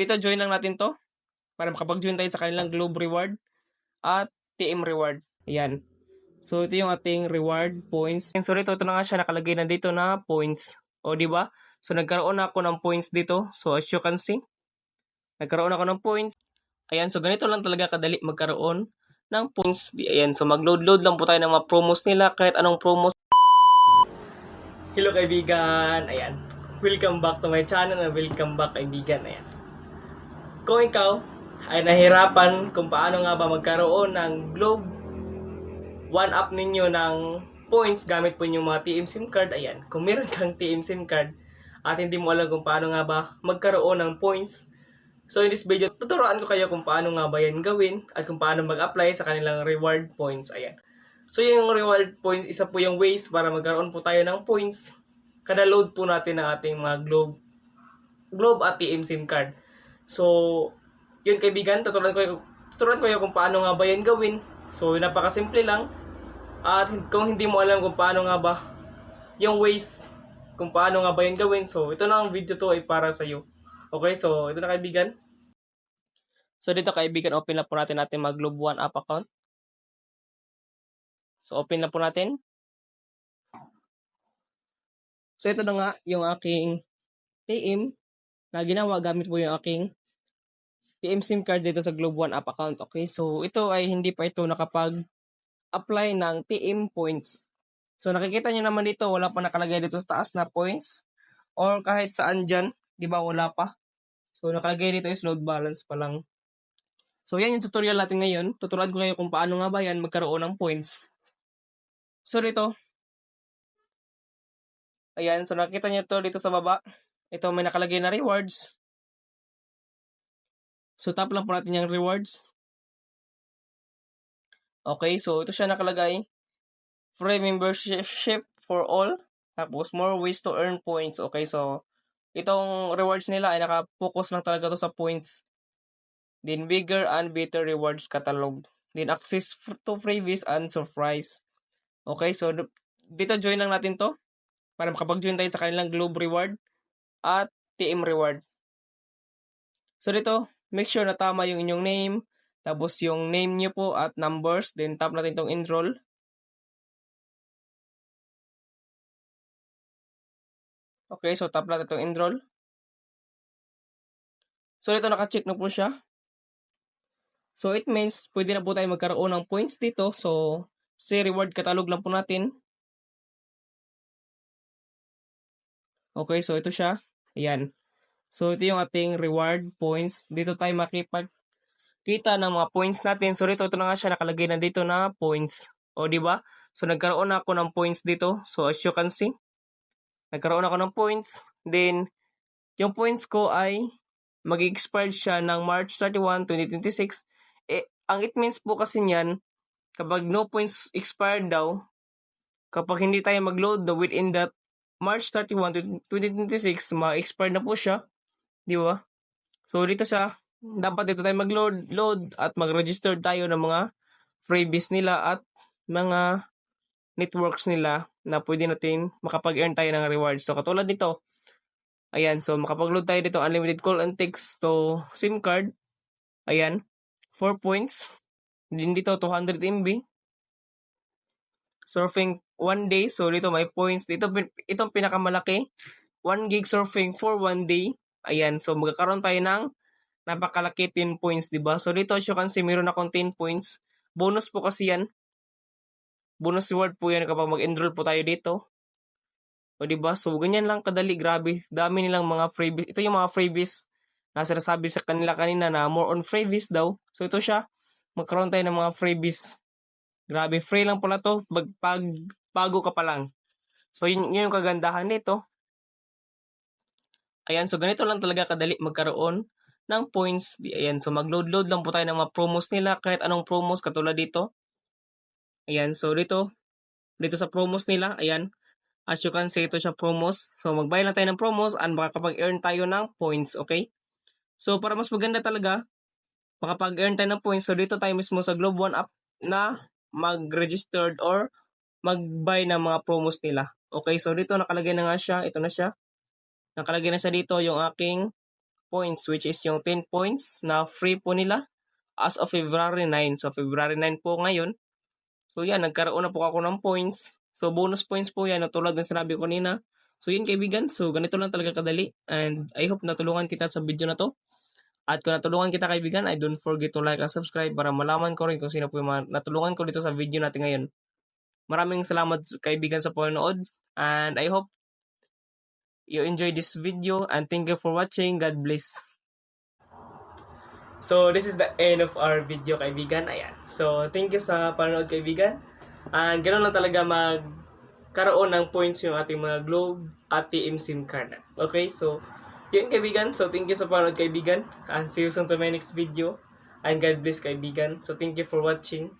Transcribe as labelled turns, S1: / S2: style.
S1: dito join lang natin to para makapag-join tayo sa kanilang Globe Reward at TM Reward. Ayan. So, ito yung ating reward points. So, dito, ito na nga siya, nakalagay na dito na points. O, di ba? So, nagkaroon ako ng points dito. So, as you can see, nagkaroon ako ng points. Ayan, so ganito lang talaga kadali magkaroon ng points. Ayan, so mag-load-load lang po tayo ng mga promos nila, kahit anong promos. Hello kaibigan, ayan. Welcome back to my channel and welcome back kaibigan, ayan. Kung ikaw ay nahirapan kung paano nga ba magkaroon ng Globe one up ninyo ng points gamit po yung mga TM SIM card, ayan. Kung meron kang TM SIM card at hindi mo alam kung paano nga ba magkaroon ng points, So in this video, tuturuan ko kayo kung paano nga ba yan gawin at kung paano mag-apply sa kanilang reward points. Ayan. So yung reward points, isa po yung ways para magkaroon po tayo ng points kada load po natin ng ating mga Globe Globe at TM SIM card. So, yun kaibigan, tuturuan ko, tuturuan ko kayo kung paano nga ba yan gawin. So, napakasimple lang. At kung hindi mo alam kung paano nga ba yung ways kung paano nga ba yan gawin. So, ito na ang video to ay para sa iyo. Okay, so ito na kaibigan. So dito kaibigan, open na po natin natin mag Globe One app account. So open na po natin. So ito na nga yung aking TM na ginawa gamit po yung aking TM SIM card dito sa Globe One app account. Okay, so ito ay hindi pa ito nakapag-apply ng TM points. So nakikita nyo naman dito, wala pa nakalagay dito sa taas na points or kahit saan dyan, di ba wala pa. So nakalagay dito is load balance pa lang. So yan yung tutorial natin ngayon. Tuturuan ko kayo kung paano nga ba yan magkaroon ng points. So dito, ayan, so nakita nyo to dito sa baba. Ito may nakalagay na rewards. So tap lang po natin yung rewards. Okay, so ito siya nakalagay. Free membership for all. Tapos more ways to earn points. Okay, so itong rewards nila ay nakapokus lang talaga to sa points. Then bigger and better rewards catalog. Then access to freebies and surprise. Okay, so dito join lang natin to para makapag-join tayo sa kanilang Globe Reward at TM Reward. So dito, make sure na tama yung inyong name, tapos yung name niyo po at numbers, then tap natin tong enroll. Okay, so tap natin itong enroll. So, dito naka-check na po siya. So, it means pwede na po tayo magkaroon ng points dito. So, si reward catalog lang po natin. Okay, so ito siya. Ayan. So, ito yung ating reward points. Dito tayo makipag ng mga points natin. So, dito, ito na nga siya. Nakalagay na dito na points. O, di ba? So, nagkaroon ako ng points dito. So, as you can see, nagkaroon ako ng points. Then, yung points ko ay mag-expired siya ng March 31, 2026. Eh, ang it means po kasi niyan, kapag no points expired daw, kapag hindi tayo mag-load na within that March 31, 2026, ma-expired na po siya. Di ba? So, dito siya, dapat dito tayo mag-load load at mag-register tayo ng mga freebies nila at mga networks nila na pwede natin makapag-earn tayo ng rewards. So, katulad nito, ayan, so makapag-load tayo dito, unlimited call and text to SIM card. Ayan, 4 points. Din dito, 200 MB. Surfing 1 day. So, dito may points. Dito, itong pinakamalaki. 1 gig surfing for 1 day. Ayan, so magkakaroon tayo ng napakalaki 10 points, di ba? So, dito, as you can see, meron akong 10 points. Bonus po kasi yan bonus reward po yan kapag mag-enroll po tayo dito. O di ba? So ganyan lang kadali, grabe. Dami nilang mga freebies. Ito yung mga freebies na sinasabi sa kanila kanina na more on freebies daw. So ito siya. Magkaroon tayo ng mga freebies. Grabe, free lang pala to. Pag, bago ka pa lang. So yun, yun yung kagandahan nito. Ayan, so ganito lang talaga kadali magkaroon ng points. Ayan, so mag-load-load lang po tayo ng mga promos nila. Kahit anong promos katulad dito. Ayan, so dito, dito sa promos nila, ayan, as you can see, ito siya promos. So, mag-buy lang tayo ng promos and makakapag-earn tayo ng points, okay? So, para mas maganda talaga, makapag-earn tayo ng points. So, dito tayo mismo sa Globe One app na mag-registered or mag-buy ng mga promos nila. Okay, so dito nakalagay na nga siya. Ito na siya. Nakalagay na siya dito yung aking points which is yung 10 points na free po nila as of February 9. So February 9 po ngayon. So yan, nagkaroon na po ako ng points. So bonus points po yan, na tulad ng sinabi ko kanina. So yun kaibigan, so ganito lang talaga kadali. And I hope natulungan kita sa video na to. At kung natulungan kita kaibigan, I don't forget to like and subscribe para malaman ko rin kung sino po yung natulungan ko dito sa video natin ngayon. Maraming salamat kaibigan sa panonood. And I hope you enjoy this video and thank you for watching. God bless. So, this is the end of our video, kaibigan. Ayan. So, thank you sa panonood, kaibigan. And ganoon lang talaga magkaroon ng points yung ating mga Globe at TM SIM card. Okay, so, yun kaibigan. So, thank you sa panonood, kaibigan. And see you soon to my next video. And God bless, kaibigan. So, thank you for watching.